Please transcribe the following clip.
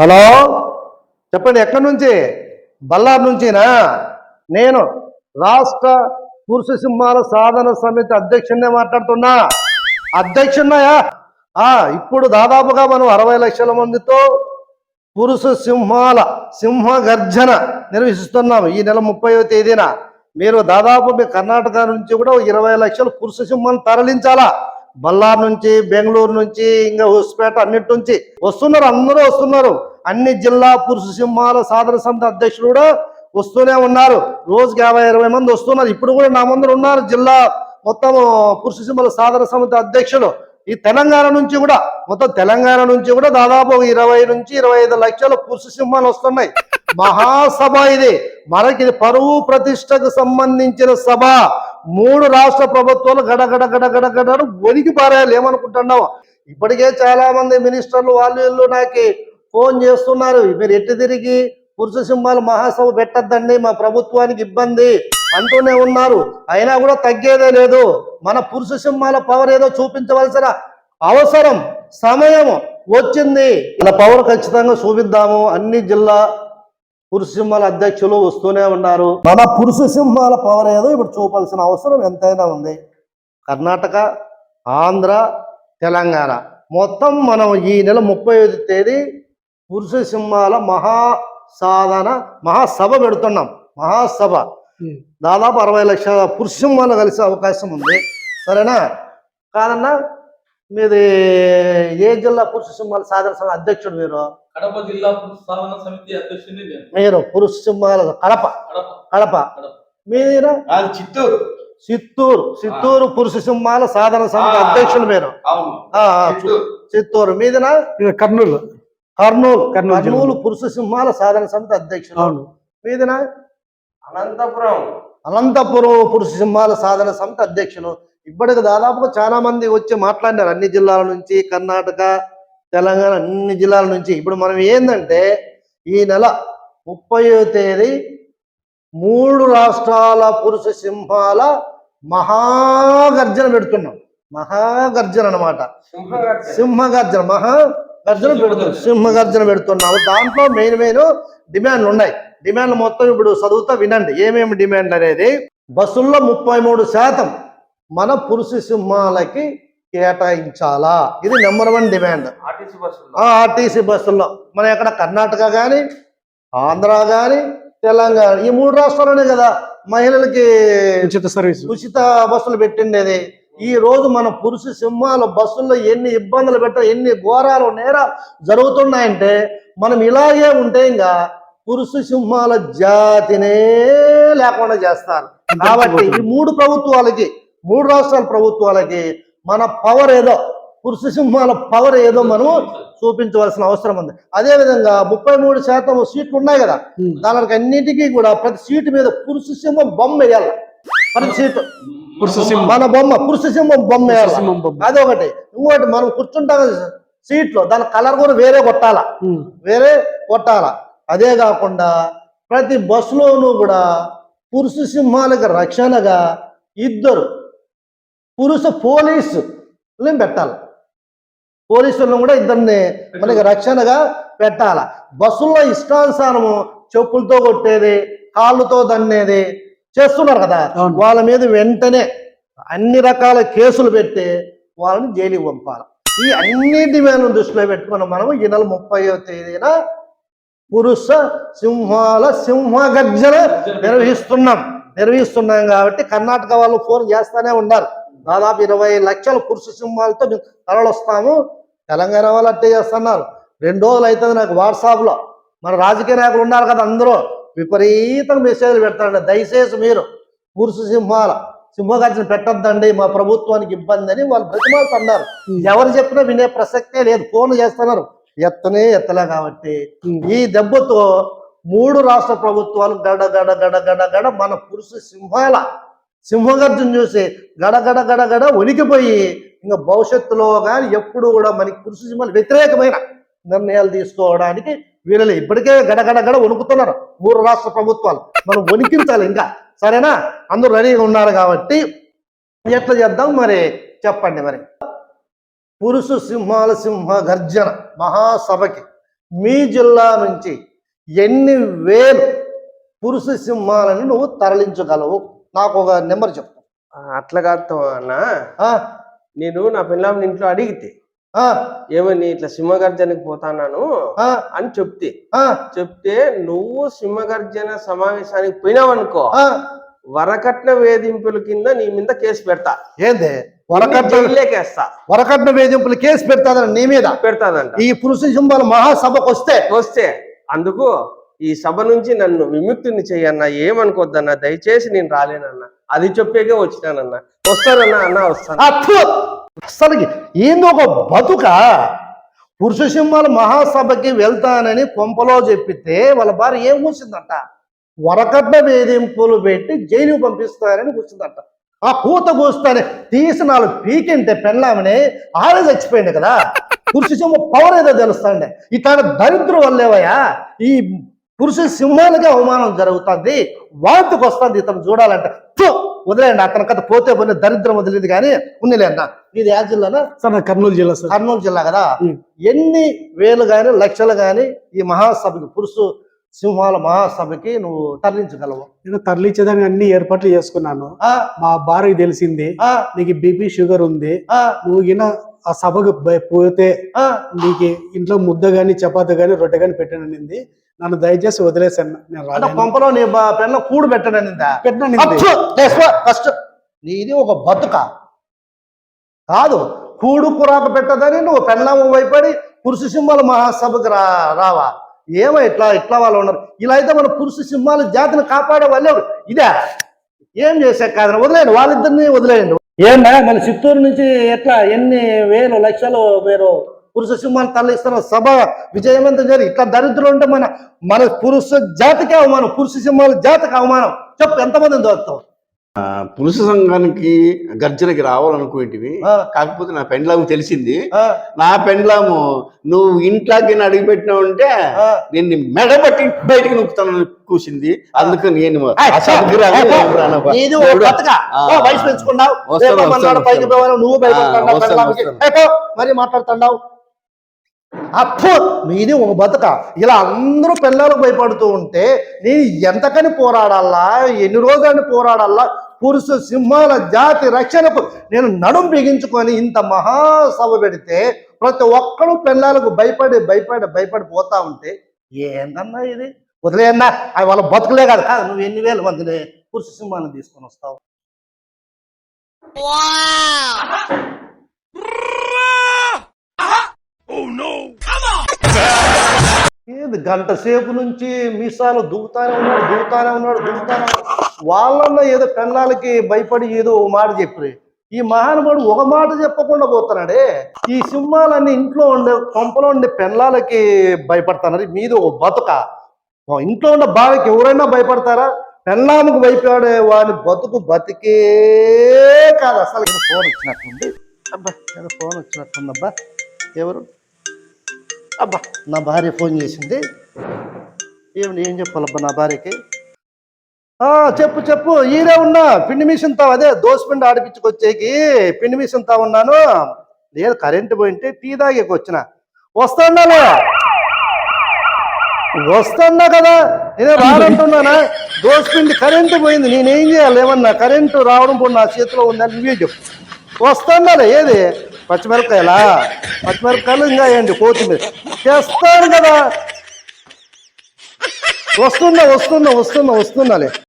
Hello? చెప్పండి ఎక్కడి నుంచి? బల్లార్ నుంచినా? నేను రాష్ట్ర పురుష సింహాల సాధన సమితి అధ్యక్షుడినే మాట్లాడుతున్నా. అధ్యక్షున్నాయా ఆ ఇప్పుడు దాదాపుగా మనం అరవై లక్షల మందితో పురుష సింహాల సింహ గర్జన నిర్వహిస్తున్నాం ఈ నెల ముప్పైవ తేదీన మీరు దాదాపు మీ కర్ణాటక నుంచి కూడా ఇరవై లక్షలు పురుష సింహాలను తరలించాలా? బళ్ళార్ నుంచి బెంగళూరు నుంచి ఇంకా హుస్పేట అన్నిటి నుంచి. వస్తున్నారు అందరూ వస్తున్నారు. అన్ని జిల్లా పురుష సింహాల సాధన సమితి అధ్యక్షులు కూడా వస్తూనే ఉన్నారు. రోజుకి యాభై ఇరవై మంది వస్తున్నారు. ఇప్పుడు కూడా నా ముందర ఉన్నారు జిల్లా మొత్తం పురుష సింహాల సాధన సమితి అధ్యక్షులు. ఈ తెలంగాణ నుంచి కూడా మొత్తం తెలంగాణ నుంచి కూడా దాదాపు ఇరవై నుంచి ఇరవై ఐదు లక్షల పురుష సింహాలు వస్తున్నాయి. మహాసభ ఇది. మనకి ఇది పరువు ప్రతిష్టకు సంబంధించిన సభ. మూడు రాష్ట్ర ప్రభుత్వాలు గడగడ గడ గడ వణికి పారేయాలి. ఏమనుకుంటున్నావు? ఇప్పటికే చాలా మంది మినిస్టర్లు వాళ్ళు వీళ్ళు నాకు ఫోన్ చేస్తున్నారు. మీరు ఎట్టి తిరిగి పురుష సింహాలు మహాసభ పెట్టద్దండి మా ప్రభుత్వానికి ఇబ్బంది అంటూనే ఉన్నారు. అయినా కూడా తగ్గేదే లేదు. మన పురుష సింహాల పవర్ ఏదో చూపించవలసిన అవసరం సమయం వచ్చింది. ఇలా పవర్ ఖచ్చితంగా చూపిద్దాము. అన్ని జిల్లా పురుష సింహాల అధ్యక్షులు వస్తూనే ఉన్నారు. మన పురుష సింహాల పవర్ ఏదో ఇప్పుడు చూపాల్సిన అవసరం ఎంతైనా ఉంది. కర్ణాటక ఆంధ్ర తెలంగాణ. మొత్తం మనం ఈ నెల ముప్పై తేదీ పురుష సింహాల మహా సాధన మహాసభ పెడుతున్నాం. మహాసభ. దాదాపు అరవై లక్షల పురుష సింహాలు కలిసే అవకాశం ఉంది. సరేనా? కాదన్నా మీది ఏ జిల్లా పురుష సింహాల సాధన సభ అధ్యక్షుడు మీరు? కడప జిల్లా పురుష సాధన సమితి అధ్యక్షుడిని నేను. మీరు పురుష సింహాల కడప. కడప. అది చిత్తూరు. చిత్తూరు. చిత్తూరు పురుష సింహాల సాధన సమితి. అధ్యక్షులు మీరు. అవును. ఆ, ఆ, చిత్తూరు. చిత్తూరు. మీదిన? ఇది కర్నూలు. కర్నూలు కర్నూలు పురుష సింహాల సాధన సమితి అధ్యక్షులు. అవును. మీదిన అనంతపురం. అనంతపురం పురుష సింహాల సాధన సమితి అధ్యక్షులు. ఇప్పటికి దాదాపుగా చాలా మంది వచ్చి మాట్లాడినారు అన్ని జిల్లాల నుంచి కర్ణాటక తెలంగాణ అన్ని జిల్లాల నుంచి. ఇప్పుడు మనం ఏంటంటే ఈ నెల ముప్పయో తేదీ మూడు రాష్ట్రాల పురుష సింహాల మహాగర్జన పెడుతున్నాం. మహాగర్జన అన్నమాట. సింహగర్జన. సింహగర్జన మహా గర్జన పెడుతున్నాం సింహగర్జన పెడుతున్నాము. దాంట్లో మెయిన్ మెయిన్ డిమాండ్లు ఉన్నాయి. డిమాండ్లు మొత్తం ఇప్పుడు చదువుతా వినండి. ఏమేమి డిమాండ్ అనేది? బస్సుల్లో ముప్పై మూడు శాతం మన పురుష సింహాలకి కేటాయించాలా? ఇది నెంబర్ వన్ డిమాండ్ ఆర్టీసీ బస్సులో ఆ ఆర్టీసీ బస్సుల్లో. మన ఎక్కడ కర్ణాటక కానీ ఆంధ్ర కానీ తెలంగాణ ఈ మూడు రాష్ట్రాలనే కదా మహిళలకి ఉచిత సర్వీస్. ఉచిత బస్సులు పెట్టిండేది. ఈ రోజు మన పురుష సింహాల బస్సుల్లో ఎన్ని ఇబ్బందులు పెట్ట ఎన్ని ఘోరాలు నేరాలు జరుగుతున్నాయంటే మనం ఇలాగే ఉంటే ఇంకా పురుష సింహాల జాతినే లేకుండా చేస్తారు. కాబట్టి ఈ మూడు ప్రభుత్వాలకి మూడు రాష్ట్రాల ప్రభుత్వాలకి మన పవర్ ఏదో పురుష సింహాల పవర్ ఏదో మనం చూపించవలసిన అవసరం ఉంది. అదే విధంగా ముప్పై మూడు శాతం సీట్లు ఉన్నాయి కదా దానికి అన్నిటికీ కూడా ప్రతి సీటు మీద పురుష సింహం బొమ్మ వేయాలి. ప్రతి సీటు. మన బొమ్మ పురుష సింహం బొమ్మ. అదొకటి. ఇంకోటి మనం కూర్చుంటాం కదా సీట్లో దాని కలర్ కూడా వేరే కొట్టాలా. వేరే కొట్టాల? అదే కాకుండా ప్రతి బస్సులోనూ కూడా పురుష సింహాలకు రక్షణగా ఇద్దరు పురుష పోలీసు పెట్టాలి. పోలీసులను కూడా ఇద్దరిని మనకి రక్షణగా పెట్టాల? బస్సుల్లో ఇష్టానుసారము చెప్పులతో కొట్టేది కాళ్ళతో దన్నేది చేస్తున్నారు కదా. వాళ్ళ మీద వెంటనే అన్ని రకాల కేసులు పెట్టి వాళ్ళని జైలుకి పంపాలి. ఈ అన్ని డిమాండ్లను దృష్టిలో పెట్టుకుని మనం ఈ నెల ముప్పైవ తేదీన పురుష సింహాల సింహ గర్జన నిర్వహిస్తున్నాం. నిర్వహిస్తున్నాం కాబట్టి కర్ణాటక వాళ్ళు ఫోన్ చేస్తానే ఉన్నారు. దాదాపు ఇరవై లక్షల పురుష సింహాలతో మేము తరలొస్తాము. తెలంగాణ వాళ్ళు అట్టే చేస్తున్నారు. రెండు రోజులు అవుతుంది నాకు వాట్సాప్లో. మన రాజకీయ నాయకులు ఉన్నారు కదా అందరూ. విపరీతంగా మెసేజ్లు పెడతారండి దయచేసి మీరు పురుష సింహాల. సింహగర్జన పెట్టొద్దండి మా ప్రభుత్వానికి ఇబ్బంది అని వాళ్ళు బ్రతిమాలుతున్నారు. ఎవరు చెప్పినా వినే ప్రసక్తే లేదు ఫోన్ చేస్తున్నారు. ఎత్తనే ఎత్తలే కాబట్టి. ఈ దెబ్బతో మూడు రాష్ట్ర ప్రభుత్వాలు గడ గడ గడ గడ గడ మన పురుష సింహాల. సింహగర్జన చూసి గడ గడ గడ గడ ఉనికిపోయి ఇంకా భవిష్యత్తులో కానీ ఎప్పుడు కూడా మనకి పురుష సింహాలు వ్యతిరేకమైన నిర్ణయాలు తీసుకోవడానికి వీళ్ళు ఇప్పటికే గడ గడ గడ వణుకుతున్నారు. మూడు రాష్ట్ర ప్రభుత్వాలు. మనం వణికించాలి ఇంకా. సరేనా? అందరూ రెడీగా ఉన్నారు కాబట్టి ఎట్లా చేద్దాం మరి? చెప్పండి మరి. పురుష సింహాల సింహ గర్జన మహాసభకి మీ జిల్లా నుంచి ఎన్ని వేలు పురుష సింహాలని నువ్వు తరలించగలవు? నాకు ఒక నెంబర్ చెప్పు. అట్లా కాదు అన్న నేను నా పిల్లల్ని ఇంట్లో అడిగితే ఏమని ఇట్లా సింహగర్జనకి పోతాను అని చెప్తే. ఆ, చెప్తే నువ్వు సింహగర్జన సమావేశానికి పోయినావనుకో. వరకట్న వేధింపుల కింద నీ మీద కేసు పెడతా. ఏంది? వరకట్న వేధింపులు కేసు పెడతాదని నీ మీద? పెడతాదంట. ఈ పురుష సింహాల మహాసభకు వస్తే వస్తే. అందుకు ఈ సభ నుంచి నన్ను విముక్తిని చేయన్నా ఏమనుకోద్దన్నా దయచేసి నేను రాలేనన్నా. అది చెప్పేకే వచ్చినానన్నా. వస్తానన్నా అన్న వస్తాను. అసలు ఏందో ఒక బతుక. పురుష సింహాల మహాసభకి వెళ్తానని కొంపలో చెప్పితే వాళ్ళ భార్య ఏం కూర్చుందంట? వరకట్న వేధింపులు పెట్టి జైలు పంపిస్తారని కూర్చుందంట. ఆ కూత కూస్తానే తీసి నాలుగు పీకింటే పెళ్ళామని ఆడే చచ్చిపోయింది కదా. పురుష సింహ పవర్ ఏదో తెలుస్తాండే. ఇతను దరిద్రం వల్లేవయ్యా? ఈ పురుష సింహాలకి అవమానం జరుగుతుంది వాంతికి వస్తుంది ఇతను చూడాలంటే. ఫు! వదిలేయండి అతని కథ పోతే పోయిన దరిద్రం వదిలేదు కానీ ఉన్నిలే అన్న. ఇది ఏ జిల్లానా? సార్ కర్నూలు జిల్లా సార్. కర్నూలు జిల్లా కదా. ఎన్ని వేలు గాని లక్షలు గాని ఈ మహాసభకి పురుష సింహాల మహాసభకి నువ్వు తరలించగలవు. నేను తరలించేదానికి అన్ని ఏర్పాట్లు చేసుకున్నాను. ఆ. మా భార్యకి తెలిసింది ఆ. నీకు బీపీ షుగర్ ఉంది ఆ. నువ్వు గిన ఆ సభకు పోతే ఆ. నీకు ఇంట్లో ముద్ద గాని చపాతి గాని రొట్టె గాని పెట్టాననింది. నన్ను దయచేసి వదిలేసాను నేను. కొంపలో నీ పెన్న కూడు పెట్టడనిందా కష్టం నీది ఒక బతుక. కాదు కూడు కురాకు పెట్టదని నువ్వు పెళ్ళాము వైపడి పురుష సింహాల మహాసభకు రా రావా? ఏమో ఇట్లా ఇట్లా వాళ్ళు ఉన్నారు. ఇలా అయితే మన పురుష సింహాల జాతిని కాపాడే వాళ్ళే? ఇదే? ఏం చేసే కాదు? వదిలేయండి వాళ్ళిద్దరిని వదిలేయండి. ఏందా మన చిత్తూరు నుంచి ఎట్లా ఎన్ని వేలు లక్షలు మీరు పురుష సింహాలు తరలిస్తున్న సభ విజయవంతం జరిగి ఇట్లా దరిద్రులు ఉంటే మన మన పురుష జాతికి అవమానం పురుష సింహాల జాతికి అవమానం. చెప్పు ఎంతమందిని దోస్తావు పురుష సంఘానికి గర్జనకి రావాలనుకోంటివి ఆ. కాకపోతే నా పెండ్లాము తెలిసింది. నా పెండ్లాము నువ్వు ఇంట్లోకి అడిగి పెట్టినావు అంటే. నేను మెడబట్టి బయటికి నొక్కుతానని కూసింది. అందుకు నేను వయసు పెంచుకున్నావు. నువ్వు మరి మాట్లాడుతున్నావు. అప్పు మీది ఒక బతుక. ఇలా అందరూ పిల్లలకు భయపడుతూ ఉంటే నేను ఎంతకని పోరాడాలా? ఎన్ని రోజులని పోరాడాలా? పురుష సింహాల జాతి రక్షణకు నేను నడుం బిగించుకొని ఇంత మహాసభ పెడితే ప్రతి ఒక్కరు పిల్లలకు భయపడి భయపడి భయపడి పోతా ఉంటే ఏందన్నా ఇది? వదిలేయన్నా. అవి వాళ్ళ బతుకులే కదా. కాదు నువ్వు ఎన్ని వేల మందిని పురుష సింహాన్ని తీసుకొని వస్తావు? ఏది గంట సేపు నుంచి మీసాలు దూకుతానే ఉన్నాడు దూకుతానే ఉన్నాడు దూకుతానే ఉన్నాడు. వాళ్ళన్న ఏదో పెళ్ళాలకి భయపడి ఏదో ఓ మాట చెప్పి ఈ మహానుభావుడు ఒక మాట చెప్పకుండా పోతున్నాడే. ఈ సింహాలన్నీ ఇంట్లో ఉండే కొంపలో ఉండే పెళ్ళాలకి భయపడతానని మీది ఒక బతుక. ఇంట్లో ఉన్న బావికి ఎవరైనా భయపడతారా? పెళ్ళాముకు భయపడే వాని బతుకు బతికే కాదు. అసలు ఫోన్ వచ్చినట్టుంది. అబ్బా ఏదో ఫోన్ వచ్చినట్టుందబ్బా. ఎవరు? అబ్బా నా భార్య ఫోన్ చేసింది. ఏమి ఏం చెప్పాలబ్బా నా భార్యకి? చెప్పు చెప్పు. ఈడే ఉన్నా. పిండి మిషన్ తావు. అదే దోశ పిండి ఆడిపించుకొచ్చేకి పిండి మిషన్ తా ఉన్నాను. లేదు కరెంటు పోయింటే టీ తాగేకి వచ్చిన. వస్తాను వస్తున్నా కదా? నేను రానంటున్నానా? దోశ పిండి కరెంటు పోయింది. నేనేం చేయాలి? ఏమన్నా కరెంటు రావడం కూడా నా చేతిలో ఉందని నువ్వే చెప్పు. వస్తున్నాలే ఏది? పచ్చిమిరపకాయలా? పచ్చిమిరపకాయలు ఇంకా ఏంటి కొత్తిమీర? చేస్తాను కదా. వస్తున్నా వస్తున్నా వస్తున్నా వస్తున్నాలే